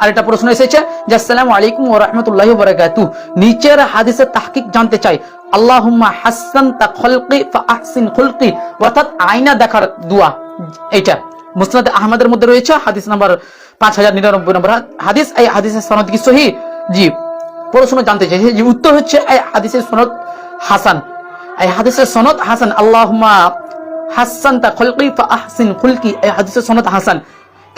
আর একটা প্রশ্ন এসেছে যে, আসসালামু আলাইকুম ওয়া রাহমাতুল্লাহি ওয়া বারাকাতু। নিচের হাদিসের তাহকিক জানতে চাই। আল্লাহুম্মা হাসান তা খলকি ফা আহসিন খুলকি। অর্থাৎ আয়না দেখার দোয়া, এইটা। মুসনাদ আহমদের মধ্যে রয়েছে হাদিস নাম্বার পাঁচ হাজার নিরানব্বই নম্বর হাদিস। এই হাদিসের সনদ কি সহি? জি, প্রশ্ন জানতে চাইছে যে উত্তর হচ্ছে এই হাদিসের সনদ হাসান। এই হাদিসের সনদ হাসান। আল্লাহুম্মা হাসান তা খলকি ফা আহসিন খুলকি। এই হাদিসের সনদ হাসান।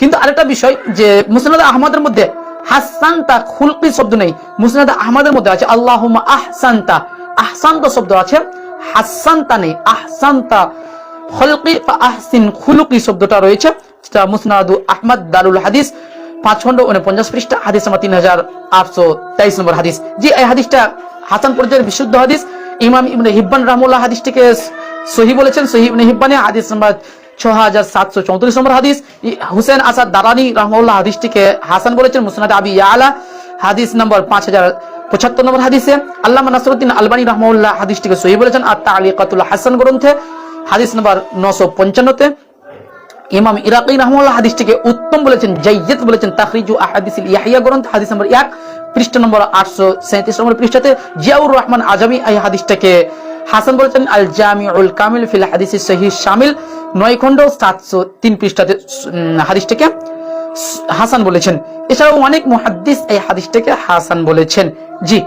কিন্তু আরেকটা বিষয় যে মুসনাদ আহমদের মধ্যে হাসান্তা খুলকি শব্দ নেই, মুসনাদ আহমদের মধ্যে আছে আল্লাহ আহসান্তা, আহসান্ত শব্দ আছে, হাসান্তা নেই, আহসান্তা খলকি আহসিন খুলুকি শব্দটা রয়েছে, যেটা মুসনাদু আহমদ দারুল হাদিস পাঁচ খন্ড উনপঞ্চাশ পৃষ্ঠা, হাদিস নম্বর তিন হাজার আটশো তেইশ নম্বর হাদিস। যে এই হাদিসটা হাসান পর্যায়ের বিশুদ্ধ হাদিস। ইমাম ইবনে হিব্বান রহমুল্লাহ হাদিসটিকে সহি বলেছেন, সহি ইবনে হিব্বানে হাদিস নম্বর ছ নম্বর হাদিস। হুসেন আসাদ দারানি রহমুল্লাহ হাদিসটিকে হাসান বলেছেন, মুসনাদ আবি ইয়ালা। হাদিস নম্বর পাঁচ পঁচাত্তর নম্বর হাদিসে আল্লাহ নাসরুদ্দিন আলবানী হাদিসটিকে সহি বলেছেন আর তালিকাতুল হাসান গ্রন্থে। হাদিস নম্বর নশো পঞ্চান্নতে। ইমাম ইরাকি রহমুল্লাহ হাদিসটিকে উত্তম বলেছেন জাইয়দ বলেছেন, তাখরিজু আহাদিসিল ইয়াহিয়া গ্রন্থ, হাদিস নম্বর এক, পৃষ্ঠা নম্বর আটশো সেঁত্রিশ নম্বর পৃষ্ঠাতে। জিয়াউর রহমান আজমি এই হাদিসটাকে হাসান বলেছেন, আল জামিউল কামিল ফিল হাদিস সহি শামিল। নয় খণ্ড, সাতশো তিন পৃষ্ঠাতে হাদিসটাকে হাসান বলেছেন। এছাড়াও অনেক মুহাদ্দিস এই হাদিসটাকে হাসান বলেছেন। জি,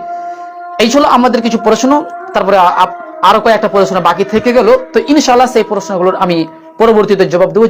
এই ছিল আমাদের কিছু প্রশ্ন। তারপরে আরও কয়েকটা প্রশ্ন বাকি থেকে গেল। তো ইনশাল্লাহ সেই প্রশ্নগুলোর আমি পরবর্তীতে জবাব দেবো।